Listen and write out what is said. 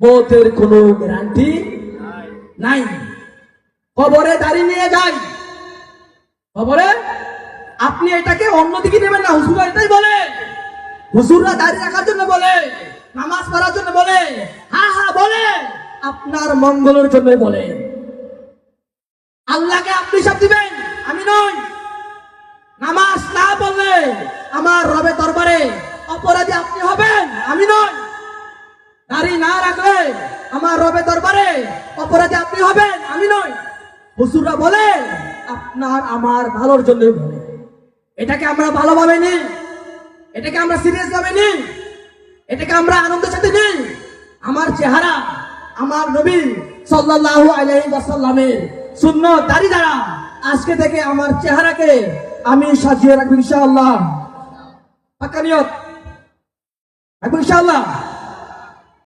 মতের কোনো গ্যারান্টি নাই। খবরে দাঁড়িয়ে নিয়ে যাই। খবরে আপনি এটাকে অন্যদিকে নেবেন না হুজুরা এটাই বলে। হুজুররা দাঁড়িয়ে রাখার জন্য বলে, নামাজ পড়ার জন্য বলে হ্যাঁ হ্যাঁ বলে, আপনার মঙ্গলের জন্য বলে। আল্লাহকে আপনি সব দিবেন, আমি নই। নামাজ না বললে আমার রবে দরবারে অপরাধী আপনি হবেন, আমি নই। দাড়ি না রাখলে আমার রবে দরবারে অপরাধী আপনি হবেন, আমি নই। হুজুররা বলে, আপনার আমার ভালোর জন্য বলে। এটাকে আমরা ভালোভাবে নিই, এটাকে আমরা সিরিয়াস ভাবে নিই, এটাকে আমরা আনন্দের সাথে নিই। আমার চেহারা, আমার নবী সাল্লাল্লাহু আলাইহি ওয়াসাল্লামের সুন্নত দাড়ি দ্বারা আজকে থেকে আমার চেহারাকে আমি সাজিয়ে রাখব ইনশাআল্লাহ। পাক্কা নিয়ত। রাখব ইনশাআল্লাহ।